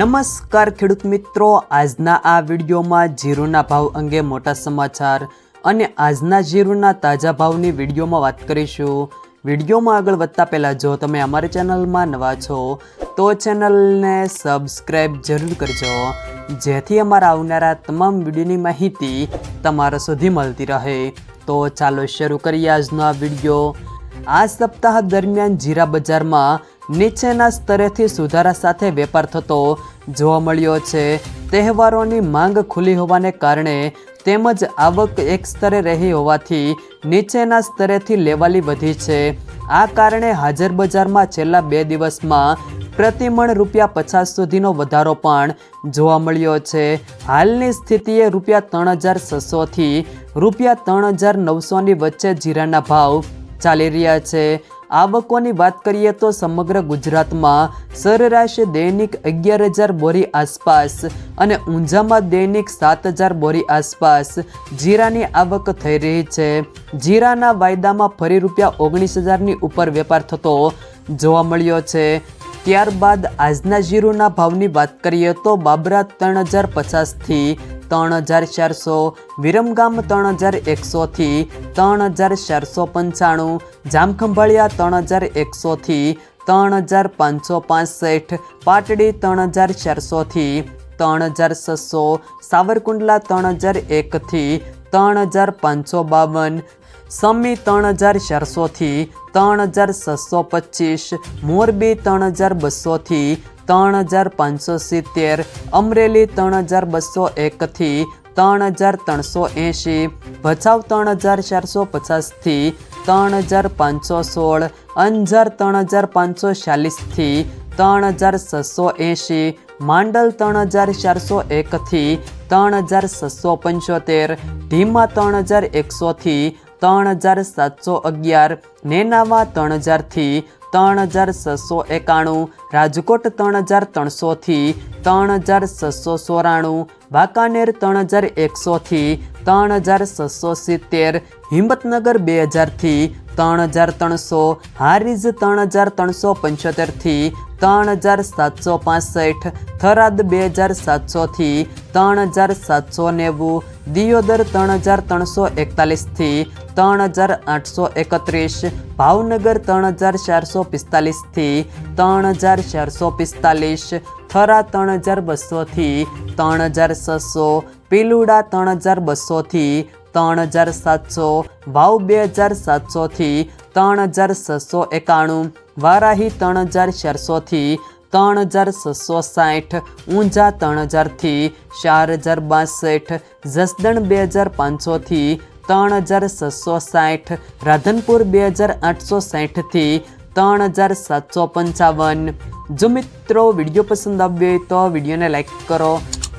નમસ્કાર ખેડૂત મિત્રો. આજના આ વિડીયોમાં જીરુના ભાવ અંગે મોટા સમાચાર અને આજના જીરુના તાજા ભાવની વિડીયોમાં વાત કરીશું. વિડીયોમાં આગળ વધતા પહેલાં જો તમે અમારી ચેનલમાં નવા છો, તો ચેનલને સબસ્ક્રાઈબ જરૂર કરજો. જેથી અમારા આવનારા તમામ વિડીયોની માહિતી તમારા સુધી મળતી રહે. તો ચાલો શરૂ કરીએ આજનો આ વીડિયો. આ સપ્તાહ દરમિયાન જીરા બજારમાં નીચેના સ્તરેથી સુધારા સાથે વેપાર થતો જોવા મળ્યો છે. તહેવારોની માંગ ખુલ્લી હોવાને કારણે તેમજ આવક એક સ્તરે રહી હોવાથી નીચેના સ્તરેથી લેવાલી વધી છે. આ કારણે હાજર બજારમાં છેલ્લા બે દિવસમાં પ્રતિમણ રૂપિયા પચાસ સુધીનો વધારો પણ જોવા મળ્યો છે. હાલની સ્થિતિએ રૂપિયા ત્રણ હજાર છસોથી રૂપિયા ત્રણ હજાર નવસોની વચ્ચે જીરાના ભાવ ચાલી રહ્યા છે. આવકોની વાત કરીએ તો સમગ્ર ગુજરાતમાં સરેરાશ દૈનિક અગિયાર હજાર બોરી આસપાસ અને ઊંઝામાં દૈનિક સાત હજાર બોરી આસપાસ જીરાની આવક થઈ રહી છે. જીરાના વાયદામાં ફરી રૂપિયા ઓગણીસ હજારની ઉપર વેપાર થતો જોવા મળ્યો છે. ત્યારબાદ આજના જીરુના ભાવની વાત કરીએ તો બાબરા ત્રણ હજાર પચાસથી ત્રણ હજાર ચારસો વિરમગામ ત્રણ હજાર એકસોથી ત્રણ હજાર ચારસો પંચાણું જામખંભાળિયા ત્રણ હજાર એકસોથી ત્રણ હજાર પાંચસો પાસઠ પાટડી ત્રણ હજાર ચારસોથી ત્રણ હજાર છસો સાવરકુંડલા ત્રણ હજાર એકથી ત્રણ હજાર પાંચસો બાવન સમી ત્રણ હજાર ચારસોથી ત્રણ હજાર છસો પચીસ મોરબી ત્રણ હજાર બસોથી ત્રણ હજાર પાંચસો સિત્તેર અમરેલી ત્રણ હજાર બસો એકથી ત્રણ હજાર ત્રણસો એંશી ભચાઉ ત્રણ હજાર ચારસો પચાસથી ત્રણ હજાર પાંચસો સોળ અંજાર ત્રણ હજાર પાંચસો ચાલીસથી ત્રણ હજાર છસો એંશી માંડલ ત્રણ હજાર ચારસો એકથી ત્રણ હજાર છસો પંચોતેર ધીમા ત્રણ હજાર એકસોથી ત્રણ હજાર સાતસો અગિયાર, નેનાવા ત્રણ હજારથી ત્રણ હજાર છસો એકાણું, રાજકોટ ત્રણ હજાર ત્રણસોથી ત્રણ હજાર છસો ચોરાણું, વાંકાનેર ત્રણ હજાર એકસોથી ત્રણ હજાર છસો સિત્તેર હિંમતનગર બે હજારથી ત્રણ હજાર ત્રણસો હારીજ ત્રણ હજાર ત્રણસો પંચોતેરથી ત્રણ હજાર સાતસો પાસઠ થરાદ બે હજાર સાતસોથી ત્રણ હજાર સાતસો નેવું દિયોદર ત્રણ હજાર ત્રણસો એકતાલીસથી ત્રણ હજાર આઠસો એકત્રીસ ભાવનગર ત્રણ હજાર ચારસો પિસ્તાલીસથી ત્રણ હજાર ચારસો પિસ્તાલીસ થરા ત્રણ હજાર બસોથી ત્રણ હજાર છસો પીલુડા ત્રણ હજાર બસોથી ત્રણ હજાર સાતસો, વાવ બે હજાર સાતસોથી ત્રણ હજાર છસો એકાણું, વારાહી ત્રણ હજાર ચારસોથી ત્રણ હજાર છસો સાઠ, ઊંઝા ત્રણ હજારથી ચાર હજાર બાસઠ, જસદણ બે હજાર પાંચસોથી ત્રણ હજાર છસો સાઠ, રાધનપુર બે હજાર આઠસો સાઠથી ત્રણ હજાર સાતસો પંચાવન. જો મિત્રો વીડિયો પસંદ આવ્યો હોય તો વિડીયોને લાઈક કરો